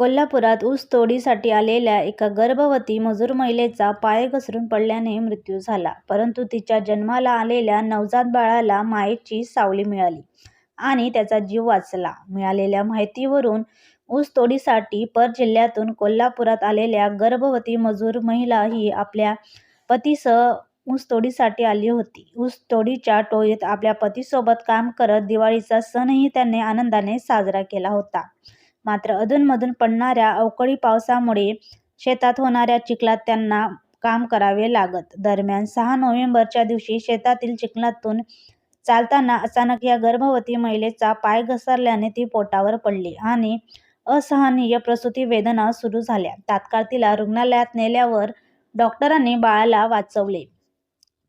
कोल्हापुरात ऊस तोडीसाठी आलेल्या एका गर्भवती मजूर महिलेचा पाय घसरून पडल्याने मृत्यू झाला. परंतु तिच्या जन्माला आलेल्या नवजात बाळाला मायेची सावली मिळाली आणि त्याचा जीव वाचला. मिळालेल्या माहितीवरून ऊस तोडीसाठी परजिल्ह्यातून कोल्हापुरात आलेल्या गर्भवती मजूर महिला ही आपल्या पतीसह ऊसतोडीसाठी आली होती. ऊसतोडीच्या टोळीत आपल्या पतीसोबत काम करत दिवाळीचा सणही त्यांनी आनंदाने साजरा केला होता. मात्र अधूनमधून पडणाऱ्या अवकाळी पावसामुळे शेतात होणाऱ्या चिखलात त्यांना काम करावे लागत. दरम्यान सहा नोव्हेंबरच्या दिवशी शेतातील चिखलातून चालताना अचानक या गर्भवती महिलेचा पाय घसरल्याने ती पोटावर पडली आणि असहनीय प्रसूती वेदना सुरू झाल्या. तात्काळ तिला रुग्णालयात नेल्यावर डॉक्टरांनी बाळाला वाचवले.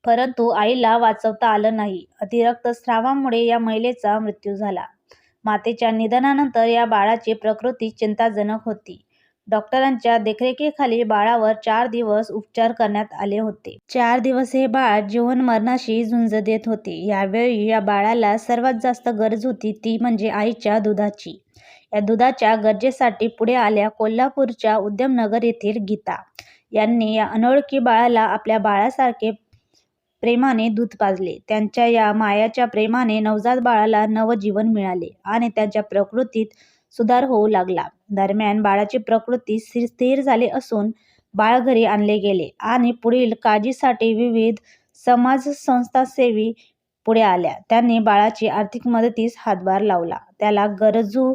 परंतु आईला वाचवता आलं नाही. अतिरक्तस्रावामुळे या महिलेचा मृत्यू झाला. मातेच्या निधनानंतर या बाळाची प्रकृती चिंताजनक होती. डॉक्टरांच्या देखरेखीखाली बाळावर चार दिवस उपचार करण्यात आले होते. चार दिवस हे बाळ जीवन-मरणाशी झुंज देत होते. यावेळी या बाळाला सर्वात जास्त गरज होती ती म्हणजे आईच्या दुधाची. या दुधाच्या गरजेसाठी पुढे आल्या कोल्हापूरच्या उद्यमनगर येथील गीता यांनी या अनोळखी बाळाला आपल्या बाळासारखे प्रेमाने दूध पाजले. त्यांच्या या मायाच्या प्रेमाने नवजात बाळाला नवजीवन मिळाले आणि त्यांच्या प्रकृतीत सुधार होऊ लागला. दरम्यान बाळाची प्रकृती स्थिर झाली असून बाळ घरी आणले गेले आणि पुढील काळजीसाठी विविध समाजसंस्थासेवी पुढे आल्या. त्यांनी बाळाची आर्थिक मदतीस हातभार लावला. त्याला गरजू